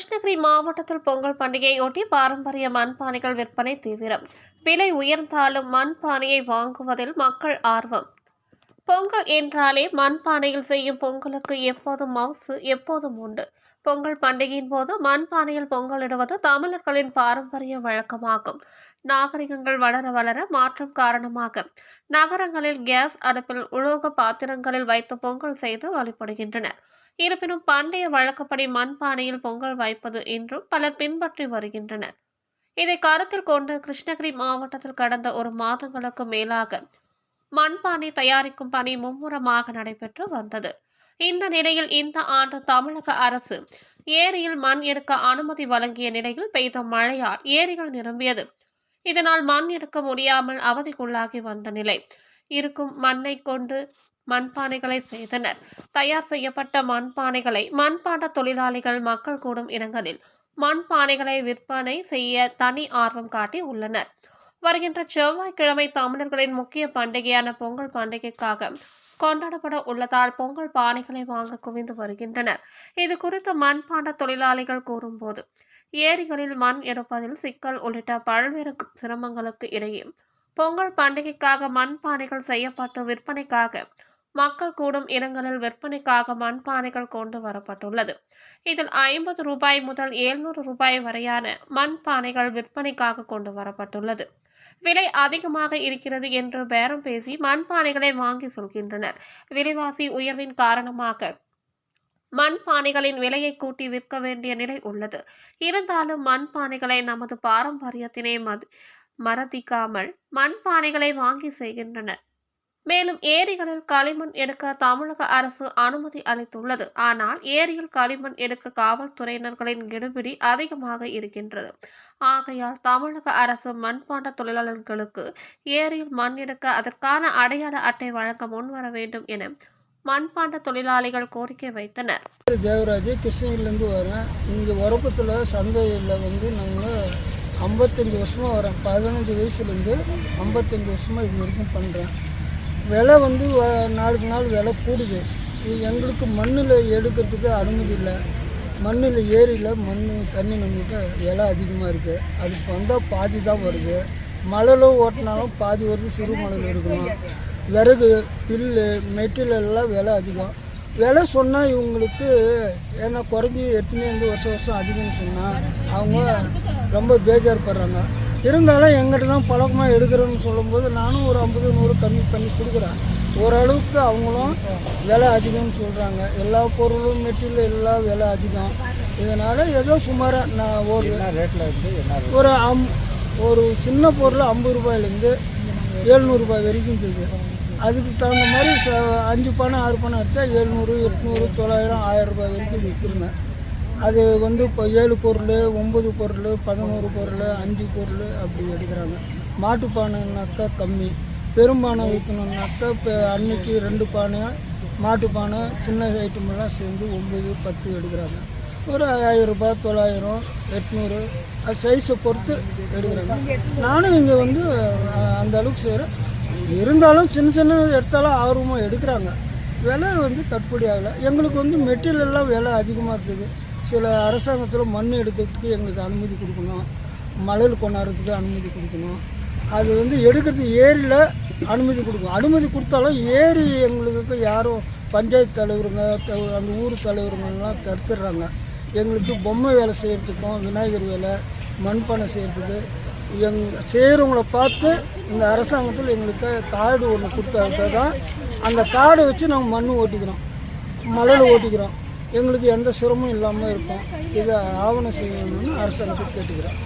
கிருஷ்ணகிரி மாவட்டத்தில் பொங்கல் பண்டிகையொட்டி பாரம்பரிய மண்பானைகள் விற்பனை தீவிரம். விலை உயர்ந்தாலும் மண்பானையை வாங்குவதில் மக்கள் ஆர்வம். பொங்கல் என்றாலே மண்பானையில் செய்யும் பொங்கலுக்கு எப்போதும் மவுசு எப்போதும் உண்டு. பொங்கல் பண்டிகையின் போது மண்பானையில் பொங்கலிடுவது தமிழர்களின் பாரம்பரிய வழக்கமாகும். நாகரிகங்கள் வளர வளர மாற்றம் காரணமாக நகரங்களில் கேஸ் அடுப்பில் உலோக பாத்திரங்களில் வைத்து பொங்கல் செய்து வழிபடுகின்றனர் இருப்பினும் பண்டைய வழக்கப்படி மண்பானையில் பொங்கல் வைப்பது என்றும் பலர் பின்பற்றி வருகின்றனர். இதை கருத்தில் கொண்டு கிருஷ்ணகிரி மாவட்டத்தில் கடந்த ஒரு மாதங்களுக்கு மேலாக மண்பானை தயாரிக்கும் பணி மும்முரமாக நடைபெற்று வந்தது. இந்த நிலையில் இந்த ஆண்டு தமிழக அரசு ஏரியில் மண் எடுக்க அனுமதி வழங்கிய நிலையில் பெய்த மழையால் ஏரிகள் நிரம்பியது. இதனால் மண் எடுக்க முடியாமல் அவதிக்குள்ளாகி வந்த நிலை. இருக்கும் மண்ணை கொண்டு மண்பானைகளை செய்தனர். தயார் செய்யப்பட்ட மண்பானைகளை மண்பாண்ட தொழிலாளிகள் மக்கள் கூடும் இடங்களில் மண்பானைகளை விற்பனை செய்ய தனி ஆர்வம் காட்டி உள்ளனர். வருகின்ற செவ்வாய்க்கிழமை தமிழர்களின் முக்கிய பண்டிகையான பொங்கல் பண்டிகைக்காக கொண்டாடப்பட உள்ளதால் பொங்கல் பானைகளை வாங்க குவிந்து வருகின்றனர். இது குறித்து மண்பாண்ட தொழிலாளிகள் கூறும்போது ஏரிகளில் மண் எடுப்பதில் சிக்கல் உள்ளிட்ட பல்வேறு சிரமங்களுக்கு இடையே பொங்கல் பண்டிகைக்காக மண்பானைகள் செய்யப்பட்டு விற்பனைக்காக மக்கள் கூடும் இடங்களில் விற்பனைக்காக மண்பானைகள் கொண்டு வரப்பட்டுள்ளது. இதில் ஐம்பது ரூபாய் முதல் எழுநூறு ரூபாய் வரையான மண்பானைகள் விற்பனைக்காக கொண்டு வரப்பட்டுள்ளது. விலை அதிகமாக இருக்கிறது என்று பேரம் பேசி மண்பானைகளை வாங்கி சொல்கின்றனர். விலைவாசி உயர்வின் காரணமாக மண்பானைகளின் விலையை கூட்டி விற்க வேண்டிய நிலை உள்ளது. இருந்தாலும் மண்பானைகளை நமது பாரம்பரியத்தினை மது மறதிக்காமல் மண்பானைகளை வாங்கி செய்கின்றனர். மேலும் ஏரிகளில் களிமண் எடுக்க தமிழக அரசு அனுமதி அளித்துள்ளது. ஆனால் ஏரியில் களிமண் எடுக்க காவல்துறையினர்களின் கெடுபிடி அதிகமாக இருக்கின்றது. ஆகையால் தமிழக அரசு மண்பாண்ட தொழிலாளர்களுக்கு ஏரியில் மண் எடுக்க அதற்கான அடையாள அட்டை வழங்க முன்வர வேண்டும் என மண்பாண்ட தொழிலாளிகள் கோரிக்கை வைத்தனர். தேவராஜ் கிருஷ்ணகிரிலேருந்து வரேன். இங்கே உரப்பத்தில் சந்தையில் வந்து நாங்கள் ஐம்பத்தஞ்சு வருஷமாக வரேன் பதினஞ்சு வயசுலேருந்து ஐம்பத்தஞ்சு வருஷமாக இது வரைக்கும் பண்ணுறேன் விலை வந்து நாளுக்கு நாள் விலை கூடுது. எங்களுக்கு மண்ணில் எடுக்கிறதுக்கு அனுமதி இல்லை. மண்ணில் ஏரியில் மண் தண்ணி நம்மகிட்ட விலை அதிகமாக இருக்குது அதுக்கு வந்தால் பாதி தான் வருது. மழையில் ஓட்டினாலும் பாதி வருது சிறு மலையில் இருக்கணும் விறகு பில்லு மெட்டீரியல் எல்லாம் விலை அதிகம். விலை சொன்னால் இவங்களுக்கு ஏன்னா குறைஞ்சி வந்து வருஷம் வருஷம் அதிகம்னு சொன்னால் அவங்க ரொம்ப பேஜார் படுறாங்க. இருந்தாலும் எங்கிட்ட தான் பழக்கமாக எடுக்கிறேன்னு சொல்லும்போது நானும் ஒரு ஐம்பது நூறு கம்மி பண்ணி கொடுக்குறேன். ஓரளவுக்கு அவங்களும் விலை அதிகம்னு சொல்கிறாங்க எல்லா பொருளும் மெட்டீரியல் எல்லாம் விலை அதிகம். இதனால் ஏதோ சுமாராக நான் ஒரு ரேட்டில் இருந்து ஒரு அம் ஒரு சின்ன பொருள் ஐம்பது ரூபாயிலேருந்து எழுநூறுபாய் வரைக்கும் இருக்குது அதுக்கு தகுந்த மாதிரி அஞ்சு பணம் ஆறு பணம் எடுத்தால் எழுநூறு எட்நூறு தொள்ளாயிரம் ஆயிரம் ரூபாய் வரைக்கும் விற்கிறேங்க அது வந்து இப்போ ஏழு பொருள் ஒம்பது பொருள் பதினோரு பொருள் அஞ்சு பொருள் அப்படி எடுக்கிறாங்க. மாட்டுப்பானைனாக்கா கம்மி. பெரும்பானை விற்கணுன்னாக்கா இப்போ அன்னைக்கு ரெண்டு பானை மாட்டுப்பானை சின்ன ஐட்டமெல்லாம் சேர்ந்து ஒம்பது பத்து எடுக்கிறாங்க. ஒரு ஆயிரரூபா தொள்ளாயிரம் எட்நூறு அது சைஸை பொறுத்து எடுக்கிறாங்க. நானும் இங்கே வந்து அந்த அளவுக்கு செய்கிறேன் இருந்தாலும் சின்ன சின்ன எடுத்தாலும் ஆர்வமாக எடுக்கிறாங்க. விலை வந்து தற்படி ஆகலை எங்களுக்கு வந்து மெட்டீரியல் எல்லாம் விலை அதிகமாக இருக்குது. சில அரசாங்கத்தில் மண் எடுக்கிறதுக்கு எங்களுக்கு அனுமதி கொடுக்கணும். மலையில் கொண்டாடுறதுக்கு அனுமதி கொடுக்கணும். அது வந்து எடுக்கிறது ஏரியில் அனுமதி கொடுக்கணும் அனுமதி கொடுத்தாலும் ஏரி எங்களுக்கு யாரும் பஞ்சாயத்து தலைவருங்க அந்த ஊர் தலைவருங்கெல்லாம் தடுத்துடுறாங்க. எங்களுக்கு பொம்மை வேலை செய்கிறதுக்கும் விநாயகர் வேலை மண்பானை செய்கிறதுக்கு எங் செய்கிறவங்கள பார்த்து இந்த அரசாங்கத்தில் எங்களுக்கு கார்டு ஒன்று கொடுத்தா தான் அந்த கார்டை வச்சு நாங்கள் மண் ஓட்டிக்கிறோம். மலையில் ஓட்டிக்கிறோம். எங்களுக்கு எந்த சிரமம் இல்லாமல் இருக்கும் இதை ஆவணம் செய்யணும்னு அரசாங்கத்தை கேட்டுக்கிறோம்.